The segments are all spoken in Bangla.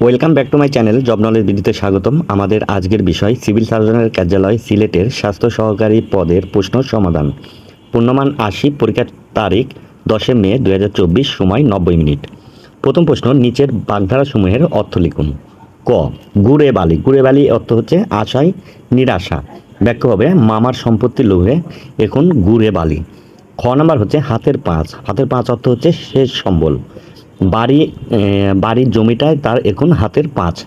Welcome back to my channel job knowledge বিডিতে স্বাগতম। আমাদের আজকের বিষয় সিভিল সার্জনের কার্যালয় সিলেটের স্বাস্থ্য সহকারী পদের প্রশ্ন সমাধান। পূর্ণমান আশি, পরীক্ষার তারিখ দশে মে দু হাজার চব্বিশ, সময় নব্বই মিনিট। প্রথম প্রশ্ন, নিচের বাগধারাসমূহের অর্থ লিখুন। ক, গুড়ে বালি। গুড়ে বালি অর্থ হচ্ছে আশায় নিরাশা। ব্যাখ্যা হবে, মামার সম্পত্তি লোভে এখন গুড়ে বালি। খ নাম্বার হচ্ছে হাতের পাঁচ। হাতের পাঁচ অর্থ হচ্ছে শেষ সম্বল। বাড়ি বাড়ির জমিটায় তার এখন হাতের পাঁচ।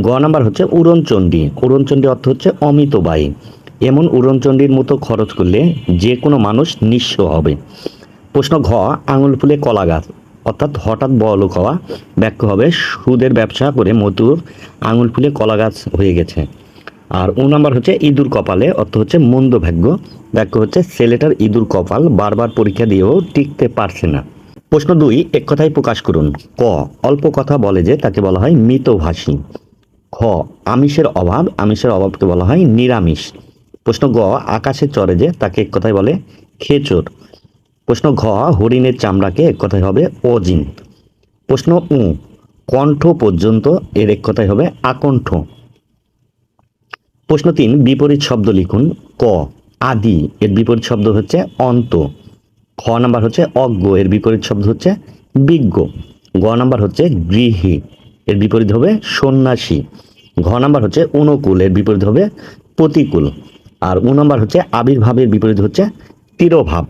গ নাম্বার হচ্ছে উড়নচণ্ডী। উড়নচণ্ডী অর্থ হচ্ছে অমিত বায়ু এমন উড়নচণ্ডীর মতো খরচ করলে যে কোনো মানুষ নিঃস্ব হবে। প্রশ্ন ঘ, আঙুল ফুলে কলা গাছ। অর্থাৎ হঠাৎ বড়লোক হওয়া ব্যাখ্যা হবে সুদের ব্যবসা করে মধুর আঙুল ফুলে কলা গাছ হয়ে গেছে। আর ও নাম্বার হচ্ছে ইঁদুর কপালে, অর্থ হচ্ছে মন্দ ভাগ্য ব্যাখ্যা হচ্ছে ছেলেটার ইঁদুর কপাল বারবার পরীক্ষা দিয়েও টিকতে পারছে না। প্রশ্ন দুই, এক কথায় প্রকাশ করুন। ক, অল্প কথা বলে যে তাকে বলা হয় মৃতভাষী। খ, আমিষের অভাব, আমিষের অভাবকে বলা হয় নিরামিষ। প্রশ্ন গ, আকাশে চড়ে যে তাকে এক কথায় বলে খেচর প্রশ্ন ঘ, হরিণের চামড়াকে এক কথায় হবে অজিন। প্রশ্ন উ, কণ্ঠ পর্যন্ত এর এক কথায় হবে আকণ্ঠ। প্রশ্ন তিন, বিপরীত শব্দ লিখুন। ক, আদি, এর বিপরীত শব্দ হচ্ছে অন্ত। খ নাম্বার হচ্ছে অজ্ঞ, এর বিপরীত শব্দ হচ্ছে বিজ্ঞ। গ নাম্বার হচ্ছে গৃহী, এর বিপরীত হবে সন্ন্যাসী। ঘ নাম্বার হচ্ছে অনুকূল, এর বিপরীত হবে প্রতিকূল। আর উ নাম্বার হচ্ছে আবির্ভাবের বিপরীত হচ্ছে তিরোভাব।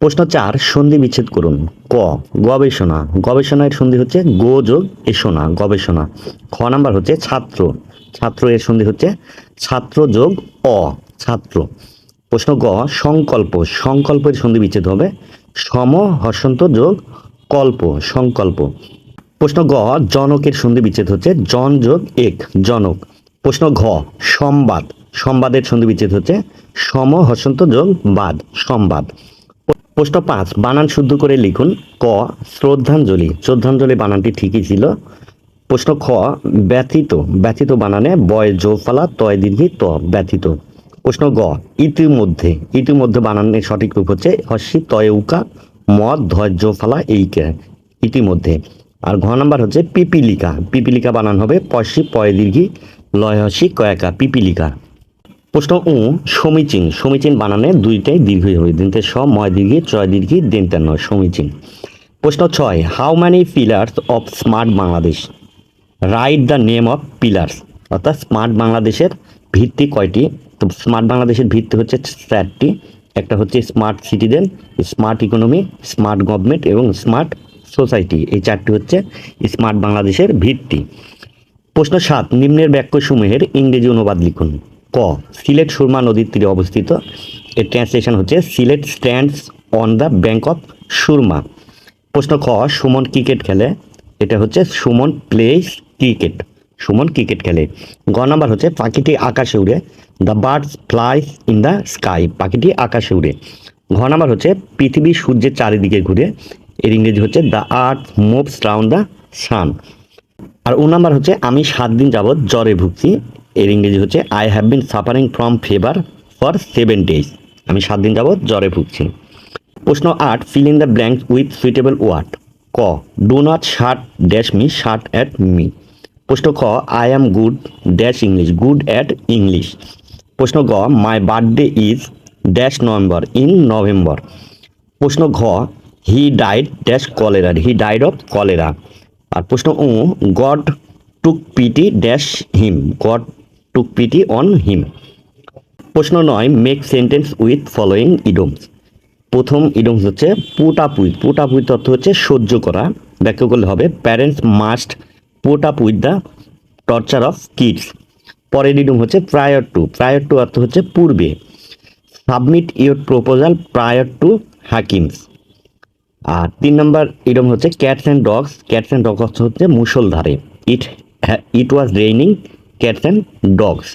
প্রশ্ন চার, সন্ধি বিচ্ছেদ করুন। ক, গবেষণা। গবেষণার সন্ধি হচ্ছে গো যোগ এসোনা গবেষণা। খ নাম্বার হচ্ছে ছাত্র। ছাত্র এর সন্ধি হচ্ছে ছাত্র যোগ অ, ছাত্র। প্রশ্ন গ, সংকল্প। সংকল্পের সন্ধি বিচ্ছেদ হবে। সম হসন্ত যোগ কল্প, সংকল্প। প্রশ্ন গ, জনকের সন্ধি বিচ্ছেদ হচ্ছে জন যোগ এক, জনক। প্রশ্ন ঘ সংবাদ সংবাদের সন্ধি বিচ্ছেদ হচ্ছে সম হসন্ত যোগ বাদ সংবাদ প্রশ্ন পাঁচ, বানান শুদ্ধ করে লিখুন ক, শ্রদ্ধাঞ্জলি। শ্রদ্ধাঞ্জলি বানানটি ঠিকই ছিল। প্রশ্ন খ, ব্যথিত। ব্যথিত বানানে বয় জোফালা তয় দীর্ঘি ত, ব্যথিত। প্রশ্ন গ, ইতিমধ্যে ইতিমধ্যে বানানের সঠিক রূপ হচ্ছে হস্যি তয় উকা মদ, ধৈর্য, ফালা এইকে ইতিমধ্যে। আর ঘ নাম্বার হচ্ছে পিপিলিকা পিপিলিকা বানান হবে পয়সি, পয় দীর্ঘি, লয় হস্যি, কয়াকা, পিপিলিকা। প্রশ্ন উ, সমীচীন সমীচীন বানানে দুইটাই দীর্ঘই হবে, দিনতে স, ময় দীর্ঘি, চয় দীর্ঘি, দিনতে নয়, সমীচীন। প্রশ্ন ছয় how many pillars of smart Bangladesh right the name of pillars অর্থাৎ স্মার্ট বাংলাদেশের ভিত্তি কয়টি? তো স্মার্ট বাংলাদেশের ভিত্তি হচ্ছে চারটি একটা হচ্ছে smart citizen smart economy smart government এবং স্মার্ট সোসাইটি এই চারটি হচ্ছে স্মার্ট বাংলাদেশের ভিত্তি। প্রশ্ন সাত, নিম্নের বাক্যসমূহের ইংরেজি অনুবাদ লিখুন। ক, সিলেট সুরমা নদীর তীরে অবস্থিত। এর ট্রান্সলেশন হচ্ছে Sylhet stands on the bank of Surma. প্রশ্ন খ, সুমন ক্রিকেট খেলে। এটা হচ্ছে Sumon plays cricket Sumon cricket খেলে। গ নাম্বার হচ্ছে, পাখিটি আকাশে উড়ে। The birds flies in the sky পাখিটি আকাশে উড়ে। ঘ নাম্বার হচ্ছে, পৃথিবী সূর্যের চারিদিকে ঘুরে। এর ইংরেজি হচ্ছে the earth moves round the sun আর ও নাম্বার হচ্ছে, আমি সাত দিন যাবৎ জ্বরে ভুগছি। এর ইংরেজি হচ্ছে I have been suffering from fever for seven days আমি সাত দিন যাবৎ জ্বরে ভুগছি। প্রশ্ন আট fill in the blank with suitable word ক do not shout dash me shout at me প্রশ্ন খ I am good dash English good at English প্রশ্ন গ my birthday is dash November in November প্রশ্ন ঘ he died dash cholera he died of cholera আর প্রশ্ন ও God took pity dash him God took pity on him প্রশ্ন নয় make sentence with following idioms প্রথম ইডোমস হচ্ছে পুটাপুইত পুটাপুইত অর্থ হচ্ছে সহ্য করা। ব্যাখ্যা করলে হবে parents must put up with the torture of kids পরের ইডোম হচ্ছে প্রায়র টু প্রায়র টু অর্থ হচ্ছে পূর্বে। Submit your proposal prior to হাকিমস আর তিন নম্বর ইডম হচ্ছে cats and dogs cats and dogs হচ্ছে মুসলধারে it it was raining cats and dogs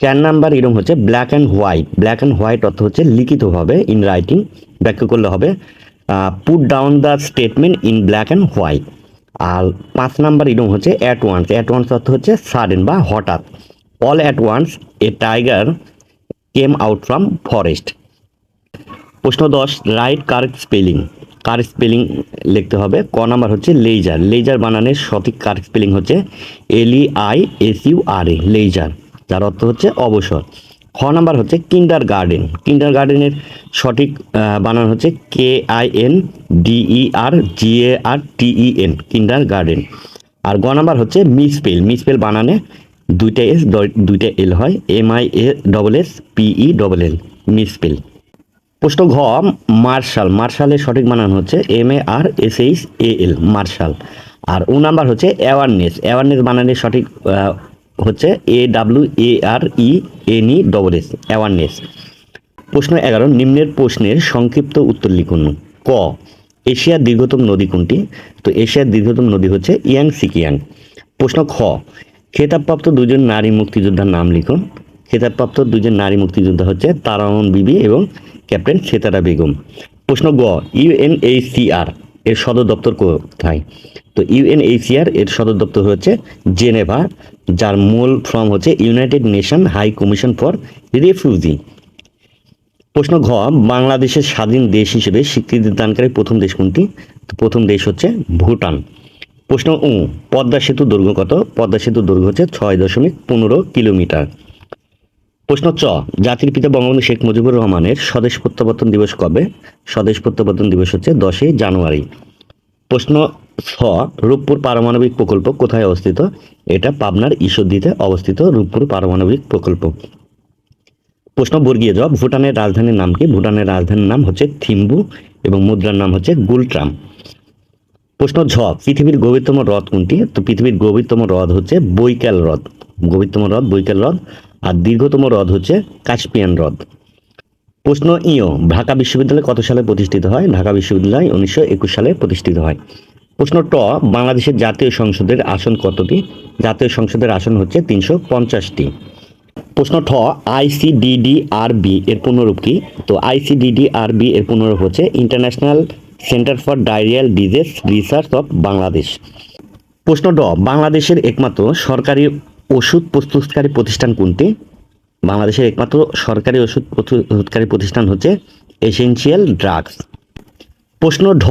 চার নাম্বার ইডম হচ্ছে black and white black and white অর্থ হচ্ছে লিখিতভাবে ইন রাইটিং ব্যাখ্যা করলে হবে put down the statement in black and white আর পাঁচ নাম্বার ইডম হচ্ছে অ্যাট ওয়ান্স অ্যাট ওয়ান্স অর্থ হচ্ছে সাডেন বা হঠাৎ। All at once a tiger came out from forest প্রশ্ন দশ রাইট কারেক্ট স্পেলিং কার স্পেলিং লিখতে হবে। ক নাম্বার হচ্ছে লেজার লেজার বানানের সঠিক কার স্পেলিং হচ্ছে L I S U R A leisure যার অর্থ হচ্ছে অবসর। খ নাম্বার হচ্ছে কিন্ডার গার্ডেন। কিন্ডার গার্ডেনের সঠিক বানান হচ্ছে K I N D E R G A R T E N kindergarten. আর গ নাম্বার হচ্ছে মিসপেল। মিসপেল বানানে দুইটা এস দুইটা এল হয়, M I A double S P E double L, misspell. প্রশ্ন ঘ, মার্শাল। মার্শালের সঠিক বানান হচ্ছে M A R S H A L, marshal. আর ও নাম্বার হচ্ছে অ্যাওয়ারনেস। অ্যাওয়ারনেস বানানের সঠিক হচ্ছে A W A R E N E double S awareness প্রশ্ন এগারো, নিম্নের প্রশ্নের সংক্ষিপ্ত উত্তর লিখুন। ক, এশিয়ার দীর্ঘতম নদী কোনটি? তো এশিয়ার দীর্ঘতম নদী হচ্ছে ইয়াং সিকিয়াং প্রশ্ন খ, খেতাবপ্রাপ্ত দুজন নারী মুক্তিযোদ্ধার নাম লিখুন। খেতাবপ্রাপ্ত দুজন নারী মুক্তিযোদ্ধা হচ্ছে তারামন বিবি এবং ক্যাপ্টেন সেতারা বেগম। প্রশ্ন গ ইউএনএইচসিআর এর সদর দপ্তর কোথায়? তো ইউএনএইচসিআর এর সদর দপ্তর হচ্ছে জেনেভা। যার মূল ফর্ম হচ্ছে United Nation High Commission for Refugee. প্রশ্ন ঘ, বাংলাদেশের স্বাধীন দেশ হিসেবে স্বীকৃতি দানকারী প্রথম দেশ কোনটি? প্রথম দেশ হচ্ছে ভুটান। প্রশ্ন উ, পদ্মা সেতু দৈর্ঘ্য কত? পদ্মা সেতু দৈর্ঘ্য হচ্ছে ছয় দশমিক পনেরো কিলোমিটার। প্রশ্ন চ, জাতির পিতা বঙ্গবন্ধু শেখ মুজিবুর রহমানের স্বদেশ প্রত্যাবর্তন দিবস কবে? স্বদেশ প্রত্যাবর্তন দিবস হচ্ছে দশই জানুয়ারি। প্রশ্ন ছ রূপপুর পারমাণবিক প্রকল্প কোথায় অবস্থিত? এটা পাবনার ঈশ্বরদীতে অবস্থিত রূপপুর পারমাণবিক প্রকল্প। প্রশ্ন বর্গীয় জব ভুটানের রাজধানীর নাম কি? ভুটানের রাজধানীর নাম হচ্ছে থিম্বু এবং মুদ্রার নাম হচ্ছে গুলট্রাম। প্রশ্ন ঝ, পৃথিবীর গভীরতম হ্রদ কোনটি? তো পৃথিবীর গভীরতম হ্রদ হচ্ছে বৈকাল হ্রদ। গভীরতম হ্রদ, বৈকাল হ্রদ। আর দীর্ঘতম হ্রদ হচ্ছে কাস্পিয়ান হ্রদ। প্রশ্ন ইও ঢাকা বিশ্ববিদ্যালয় কত সালে প্রতিষ্ঠিত হয়? ঢাকা বিশ্ববিদ্যালয় উনিশশো একুশ সালে প্রতিষ্ঠিত হয়। প্রশ্ন ট, বাংলাদেশের জাতীয় সংসদের আসন কতটি? জাতীয় সংসদের আসন হচ্ছে তিনশো পঞ্চাশটি। প্রশ্ন ঠ আইসিডিডিআরবি এর পুনরূপ কি? তো আইসিডিডিআরবি এর পুনরূপ হচ্ছে International Centre for Diarrhoeal Disease Research of Bangladesh. প্রশ্ন ড, বাংলাদেশের একমাত্র সরকারি ওষুধ প্রস্তুতকারী প্রতিষ্ঠান কোনটি? বাংলাদেশের একমাত্র সরকারি ওষুধ প্রস্তুতকারী প্রতিষ্ঠান হচ্ছে এসেনশিয়াল ড্রাগস। প্রশ্ন ঢ,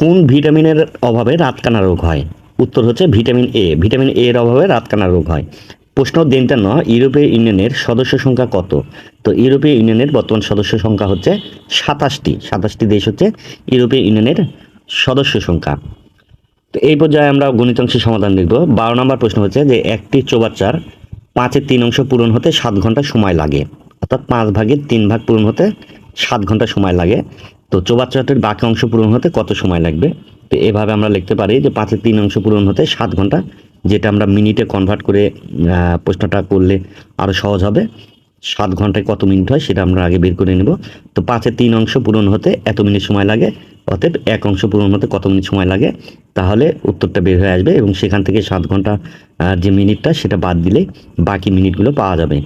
কোন ভিটামিনের অভাবে রাতকানা রোগ হয়? উত্তর হচ্ছে ভিটামিন এ ভিটামিন এ এর অভাবে রাতকানা রোগ হয়। প্রশ্ন দেনটান্ন ইউরোপীয় ইউনিয়নের সদস্য সংখ্যা কত? তো ইউরোপীয় ইউনিয়নের বর্তমান সদস্য সংখ্যা হচ্ছে সাতাশটি। সাতাশটি দেশ হচ্ছে ইউরোপীয় ইউনিয়নের সদস্য সংখ্যা। তো এই পর্যায়ে আমরা গণিতাংশের সমাধান দেখব। বারো নম্বর প্রশ্ন হচ্ছে যে একটি চৌবাচ্চার পাঁচের তিন অংশ পূরণ হতে সাত ঘণ্টা সময় লাগে। অর্থাৎ পাঁচ ভাগের তিন ভাগ পূরণ হতে সাত ঘণ্টা সময় লাগে। তো চৌবাচ্চাটির বাকি অংশ পূরণ হতে কত সময় লাগবে? তো এভাবে আমরা লিখতে পারি যে পাঁচের তিন অংশ পূরণ হতে সাত ঘণ্টা, যেটা আমরা মিনিটে কনভার্ট করে প্রশ্নটা করলে আরও সহজ হবে। সাত ঘন্টায় কত মিনিট হয় সেটা আমরা আগে বের করে নেব। তো পাঁচের তিন অংশ পূরণ হতে এত মিনিট সময় লাগে, অতএব এক অংশ পূরণ হতে কত মিনিট সময় লাগে? তাহলে উত্তরটা বের হয়ে আসবে এবং সেখান থেকে সাত ঘণ্টা যে মিনিটটা সেটা বাদ দিলে বাকি মিনিটগুলো পাওয়া যাবে।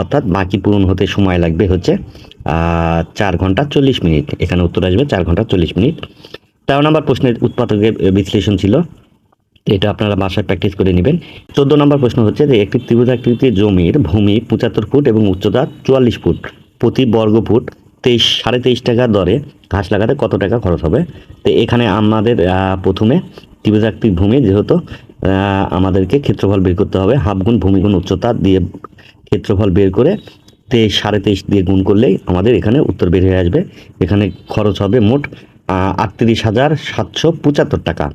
অর্থাৎ বাকি পূরণ হতে সময় লাগবে হচ্ছে চার ঘণ্টা চল্লিশ মিনিট। এখানে উত্তর আসবে চার ঘণ্টা চল্লিশ মিনিট। তেরো নম্বর প্রশ্নের উৎপাদকের বিশ্লেষণ ছিল। এটা আপনারা বাসায় প্র্যাকটিস করে নেবেন। চোদ্দ নম্বর প্রশ্ন হচ্ছে যে, একটি ত্রিভুজাকৃতির জমির ভূমি পঁচাত্তর ফুট এবং উচ্চতা চুয়াল্লিশ ফুট। প্রতি বর্গ ফুট তেইশ, সাড়ে তেইশ টাকা দরে ঘাস লাগাতে কত টাকা খরচ হবে? তো এখানে আমাদের প্রথমে ত্রিভুজাকৃতিক ভূমি যেহেতু আমাদেরকে ক্ষেত্রফল বের করতে হবে। হাফ গুণ ভূমি গুণ উচ্চতা দিয়ে ক্ষেত্রফল বের করে তেইশ, সাড়ে তেইশ দিয়ে গুণ করলেই আমাদের এখানে উত্তর বের হয়ে আসবে। এখানে খরচ হবে মোট আটত্রিশ হাজার সাতশো পঁচাত্তর টাকা।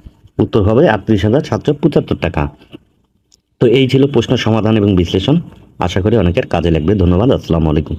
উত্তর হবে আটত্রিশ হাজার সাতশো পঁচাত্তর টাকা। তো এই ছিল প্রশ্ন সমাধান এবং বিশ্লেষণ। আশা করি অনেকের কাজে লাগবে। ধন্যবাদ। আসসালামু আলাইকুম।